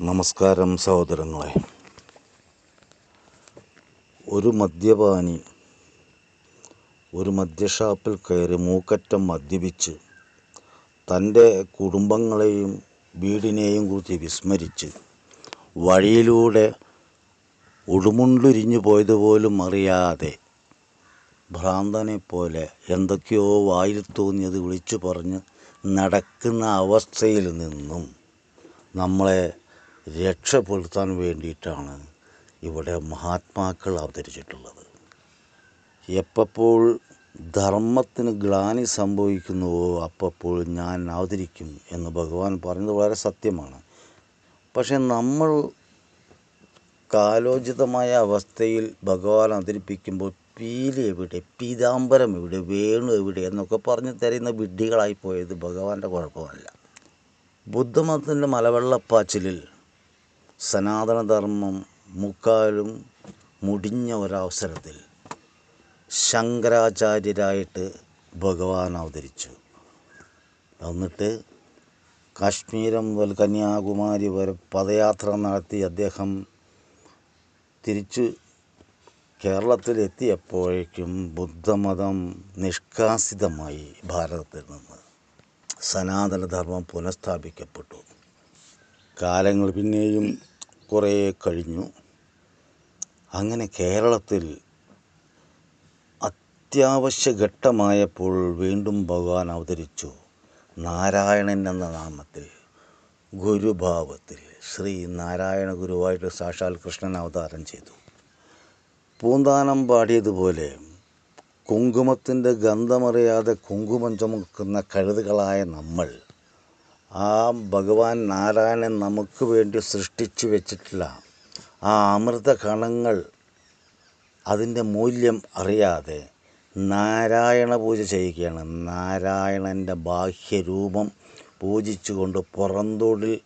നമസ്കാരം സഹോദരങ്ങളെ. ഒരു മദ്യപാനി ഒരു മദ്യഷാപ്പിൽ കയറി മൂക്കറ്റം മദ്യപിച്ച് തന്റെ കുടുംബങ്ങളെയും വീടിനെയും കുറിച്ച് വിസ്മരിച്ച് വഴിയിലൂടെ ഉടുമുണ്ടുരിഞ്ഞു പോയതുപോലും അറിയാതെ ഭ്രാന്തനെ പോലെ എന്തൊക്കെയോ വായിൽ തോന്നിയത് വിളിച്ചു പറഞ്ഞ് നടക്കുന്ന അവസ്ഥയിൽ നിന്നും നമ്മളെ രക്ഷപ്പെടുത്താൻ വേണ്ടിയിട്ടാണ് ഇവിടെ മഹാത്മാക്കൾ അവതരിച്ചിട്ടുള്ളത്. എപ്പോൾ ധർമ്മത്തിന് ഗ്ലാനി സംഭവിക്കുന്നുവോ അപ്പോൾ ഞാൻ അവതരിക്കും എന്ന് ഭഗവാൻ പറഞ്ഞത് വളരെ സത്യമാണ്. പക്ഷേ നമ്മൾ കാലോചിതമായ അവസ്ഥയിൽ ഭഗവാൻ അവതരിപ്പിക്കുമ്പോൾ പീലി എവിടെ പീതാംബരം എവിടെ വേണു എവിടെ എന്നൊക്കെ പറഞ്ഞ് തരുന്ന വിഡ്ഢികളായി പോയത് ഭഗവാന്റെ കുഴപ്പമല്ല. ബുദ്ധമതത്തിന്റെ മലവെള്ളപ്പാച്ചിലിൽ സനാതനധർമ്മം മുക്കാലും മുടിഞ്ഞ ഒരവസരത്തിൽ ശങ്കരാചാര്യരായിട്ട് ഭഗവാൻ അവതരിച്ചു. എന്നിട്ട് കാശ്മീരം മുതൽ കന്യാകുമാരി വരെ പദയാത്ര നടത്തി അദ്ദേഹം തിരിച്ചു കേരളത്തിലെത്തിയപ്പോഴേക്കും ബുദ്ധമതം നിഷ്കാസിതമായി ഭാരതത്തിൽ നിന്ന് സനാതനധർമ്മം പുനഃസ്ഥാപിക്കപ്പെട്ടു. കാലങ്ങൾ പിന്നെയും കുറേ കഴിഞ്ഞു. അങ്ങനെ കേരളത്തിൽ അത്യാവശ്യ ഘട്ടമായപ്പോൾ വീണ്ടും ഭഗവാൻ അവതരിച്ചു. നാരായണൻ എന്ന നാമത്തിൽ ഗുരുഭാവത്തിൽ. ശ്രീ നാരായണ ഗുരുവായിട്ട് സാക്ഷാൽ കൃഷ്ണൻ അവതാരം ചെയ്തു. പൂന്താനം പാടിയതുപോലെ കുങ്കുമത്തിന്റെ ഗന്ധമറിയാതെ കുങ്കുമം ചുമക്കുന്ന കഴുതുകളായ നമ്മൾ ആ ഭഗവാൻ നാരായണൻ നമുക്ക് വേണ്ടി സൃഷ്ടിച്ചു വെച്ചിട്ടുള്ള ആ അമൃത കണങ്ങൾ അതിന്റെ മൂല്യം അറിയാതെ നാരായണ പൂജ ചെയ്യുകയാണ്. നാരായണന്റെ ബാഹ്യരൂപം പൂജിച്ചുകൊണ്ട് പുറന്തോടിൽ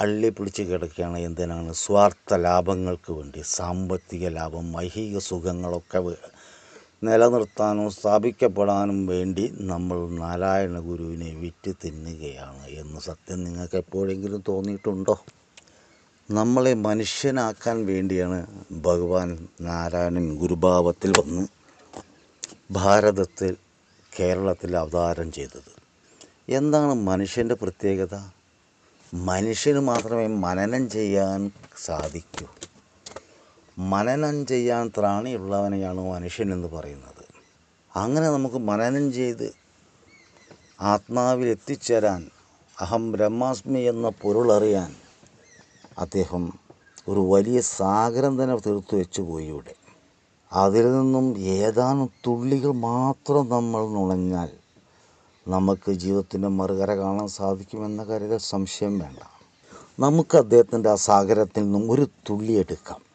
അള്ളി പിടിച്ച് കിടക്കുകയാണ്. എന്തിനാണ്? സ്വാർത്ഥ ലാഭങ്ങൾക്ക് വേണ്ടി സാമ്പത്തിക ലാഭം ഐഹിക സുഖങ്ങളൊക്കെ നിലനിർത്താനും സ്ഥാപിക്കപ്പെടാനും വേണ്ടി നമ്മൾ നാരായണ ഗുരുവിനെ വിറ്റ് തിന്നുകയാണ് എന്ന് സത്യം നിങ്ങൾക്ക് എപ്പോഴെങ്കിലും തോന്നിയിട്ടുണ്ടോ? നമ്മളെ മനുഷ്യനാക്കാൻ വേണ്ടിയാണ് ഭഗവാൻ നാരായണൻ ഗുരുഭാവത്തിൽ വന്ന് ഭാരതത്തിൽ കേരളത്തിൽ അവതാരം ചെയ്തത്. എന്താണ് മനുഷ്യന്റെ പ്രത്യേകത? മനുഷ്യന് മാത്രമേ മനനം ചെയ്യാൻ സാധിക്കൂ. മനനം ചെയ്യാൻ ത്രാണിയുള്ളവനെയാണ് മനുഷ്യൻ എന്ന് പറയുന്നത്. അങ്ങനെ നമുക്ക് മനനം ചെയ്ത് ആത്മാവിൽ എത്തിച്ചേരാൻ അഹം ബ്രഹ്മാസ്മി എന്ന പൊരുളറിയാൻ അദ്ദേഹം ഒരു വലിയ സാഗരം തന്നെ തീർത്തു വെച്ചു പോയി ഇവിടെ. അതിൽ നിന്നും ഏതാനും തുള്ളികൾ മാത്രം നമ്മൾ നുണഞ്ഞാൽ നമുക്ക് ജീവിതത്തിന്റെ മറുകര കാണാൻ സാധിക്കുമെന്ന കാര്യത്തിൽ സംശയം വേണ്ട. നമുക്ക് അദ്ദേഹത്തിന്റെ ആ സാഗരത്തിൽ നിന്നും ഒരു തുള്ളി എടുക്കാം.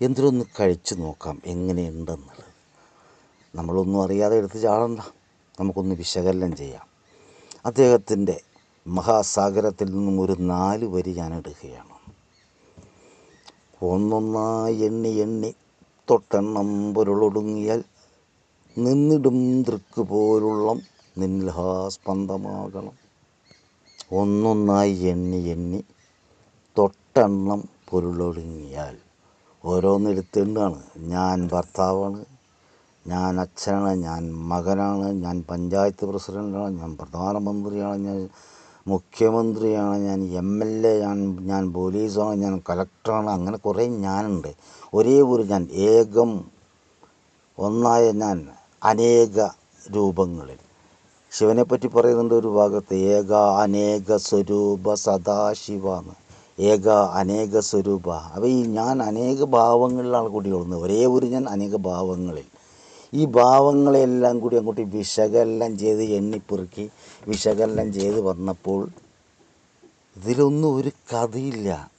എന്തിനൊന്ന് കഴിച്ചു നോക്കാം എങ്ങനെയുണ്ടെന്നുള്ളത്. നമ്മളൊന്നും അറിയാതെ എടുത്ത് ചാടണ്ട. നമുക്കൊന്ന് വിശകലനം ചെയ്യാം. അദ്ദേഹത്തിന്റെ മഹാസാഗരത്തിൽ നിന്നും ഒരു നാല് വരി ഞാൻ എടുക്കുകയാണ് ഒന്നൊന്നായി എണ്ണി എണ്ണി തൊട്ടെണ്ണം പൊരുളൊടുങ്ങിയാൽ നിന്നിടും തൃക്ക് പോലുള്ള നിൻഹാസ്പന്ദമാകണം. ഒന്നൊന്നായി എണ്ണി എണ്ണി തൊട്ടെണ്ണം പൊരുളൊടുങ്ങിയാൽ ഓരോന്നെടുത്തെണ്ണാണ് ഞാൻ ഭർത്താവാണ് ഞാൻ അച്ഛനാണ് ഞാൻ മകനാണ് ഞാൻ പഞ്ചായത്ത് പ്രസിഡന്റാണ് ഞാൻ പ്രധാനമന്ത്രിയാണ് ഞാൻ മുഖ്യമന്ത്രിയാണ് ഞാൻ എം എൽ എ ഞാൻ ഞാൻ പോലീസാണ് ഞാൻ കളക്ടറാണ് അങ്ങനെ കുറേ ഞാനുണ്ട്. ഒരേ ഒരു ഞാൻ ഏകം ഒന്നായ ഞാൻ അനേക രൂപങ്ങളിൽ. ശിവനെപ്പറ്റി പറയുന്നുണ്ട് ഒരു ഭാഗത്ത് ഏക അനേക സ്വരൂപ സദാശിവ എന്ന് ഏക അനേക സ്വരൂപ. അവ ഈ ഞാൻ അനേക ഭാവങ്ങളിലാണ് കൂടിയുള്ളത് ഒരേ ഒരു ഞാൻ അനേക ഭാവങ്ങളിൽ. ഈ ഭാവങ്ങളെല്ലാം കൂടി അങ്ങോട്ട് വിശകലനം ചെയ്ത് എണ്ണിപ്പെറുക്കി വിശകലനം ചെയ്ത് വന്നപ്പോൾ ഇതിലൊന്നും ഒരു കഥയില്ല.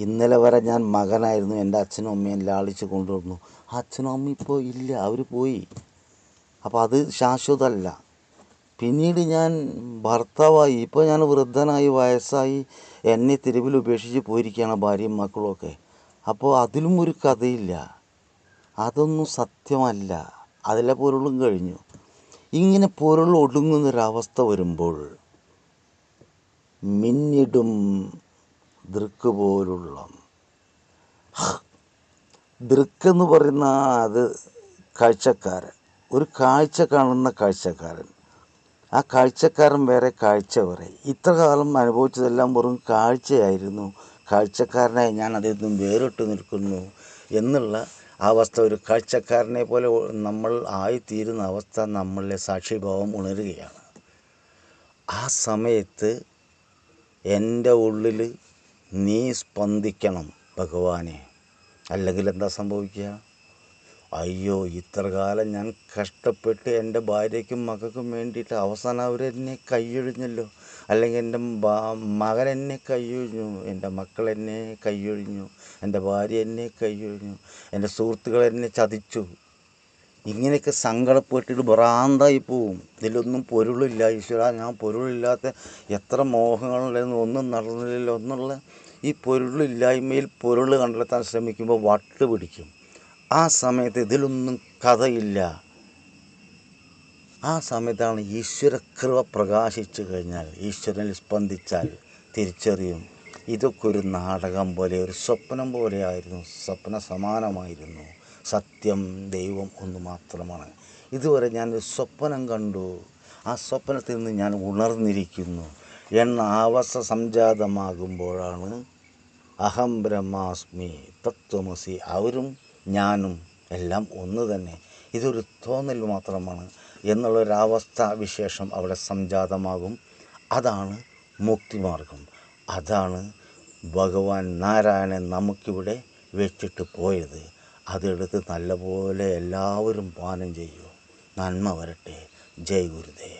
ഇന്നലെ വരെ ഞാൻ മകനായിരുന്നു. എന്റെ അച്ഛനും അമ്മയും ലാളിച്ച് കൊണ്ടുവന്നു. അച്ഛനും അമ്മ ഇപ്പോൾ ഇല്ല. അവർ പോയി. അപ്പോൾ അത് ശാശ്വതമല്ല. പിന്നീട് ഞാൻ ഭർത്താവായി ഇപ്പോൾ ഞാൻ വൃദ്ധനായി വയസ്സായി എന്നെ തെരുവിൽ ഉപേക്ഷിച്ച് പോയിരിക്കുകയാണ് ഭാര്യയും മക്കളുമൊക്കെ അപ്പോൾ അതിലും ഒരു കഥയില്ല. അതൊന്നും സത്യമല്ല. അതിലെ പൊരുളും കഴിഞ്ഞു. ഇങ്ങനെ പൊരുൾ ഒടുങ്ങുന്നൊരവസ്ഥ വരുമ്പോൾ മിന്നിടും ദൃക്ക് പോലുള്ള. ദൃക്കെന്ന് പറയുന്ന അത് കാഴ്ചക്കാരൻ. ഒരു കാഴ്ച കാണുന്ന കാഴ്ചക്കാരൻ. ആ കാഴ്ചക്കാരൻ വേറെ കാഴ്ച വേറെ. ഇത്ര കാലം അനുഭവിച്ചതെല്ലാം വെറും കാഴ്ചയായിരുന്നു. കാഴ്ചക്കാരനായി ഞാൻ അതിൽ നിന്നും വേറിട്ട് നിൽക്കുന്നു എന്നുള്ള അവസ്ഥ ഒരു കാഴ്ചക്കാരനെ പോലെ നമ്മൾ ആയിത്തീരുന്ന അവസ്ഥ നമ്മളിലെ സാക്ഷിഭാവം ഉണരുകയാണ്. ആ സമയത്ത് എന്റെ ഉള്ളിൽ നീ സ്പന്ദിക്കണം ഭഗവാനെ. അല്ലെങ്കിൽ എന്താ സംഭവിക്കുക? അയ്യോ ഇത്ര കാലം ഞാൻ കഷ്ടപ്പെട്ട് എന്റെ ഭാര്യയ്ക്കും മകൾക്കും വേണ്ടിയിട്ട് അവസാനം അവരെന്നെ കൈയൊഴിഞ്ഞല്ലോ. അല്ലെങ്കിൽ എന്റെ മകൻ എന്നെ കൈയൊഴിഞ്ഞു എന്റെ മക്കൾ എന്നെ കൈയൊഴിഞ്ഞു എന്റെ ഭാര്യ എന്നെ കൈയൊഴിഞ്ഞു എന്റെ സുഹൃത്തുക്കൾ എന്നെ ചതിച്ചു. ഇങ്ങനെയൊക്കെ സങ്കടപ്പെട്ടിട്ട് ഭ്രാന്തായി പോവും. ഇതിലൊന്നും പൊരുളില്ല ഈശ്വര ഞാൻ പൊരുളില്ലാത്ത എത്ര മോഹങ്ങളുണ്ടെന്ന് ഒന്നും നടന്നില്ലല്ലോ എന്നുള്ള ഈ പൊരുളില്ലായ്മയിൽ പൊരുൾ കണ്ടെത്താൻ ശ്രമിക്കുമ്പോൾ വട്ട് പിടിക്കും ആ സമയത്ത് ഇതിലൊന്നും കഥയില്ല. ആ സമയത്താണ് ഈശ്വര കൃപ പ്രകാശിച്ചു കഴിഞ്ഞാൽ ഈശ്വരനിൽ സ്പന്ദിച്ചാൽ തിരിച്ചറിയും. ഇതൊക്കെ ഒരു നാടകം പോലെ ഒരു സ്വപ്നം പോലെയായിരുന്നു സ്വപ്ന സമാനമായിരുന്നു. സത്യം ദൈവം ഒന്ന് മാത്രമാണ്. ഇതുവരെ ഞാനൊരു സ്വപ്നം കണ്ടു. ആ സ്വപ്നത്തിൽ നിന്ന് ഞാൻ ഉണർന്നിരിക്കുന്നു. എന്ന അവസ്ഥ സംജാതമാകുമ്പോഴാണ് അഹം ബ്രഹ്മാസ്മി തത്വമസി. അവരും ഞാനും എല്ലാം ഒന്ന് തന്നെ. ഇതൊരു തോന്നൽ മാത്രമാണ്. എന്നുള്ളൊരവസ്ഥ വിശേഷം അവിടെ സംജാതമാകും. അതാണ് മുക്തിമാർഗം. അതാണ് ഭഗവാൻ നാരായണൻ നമുക്കിവിടെ വെച്ചിട്ട് പോയത്. അതെടുത്ത് നല്ലപോലെ എല്ലാവരും പാനം ചെയ്യൂ. നന്മ വരട്ടെ. ജയ് ഗുരുദേവ്.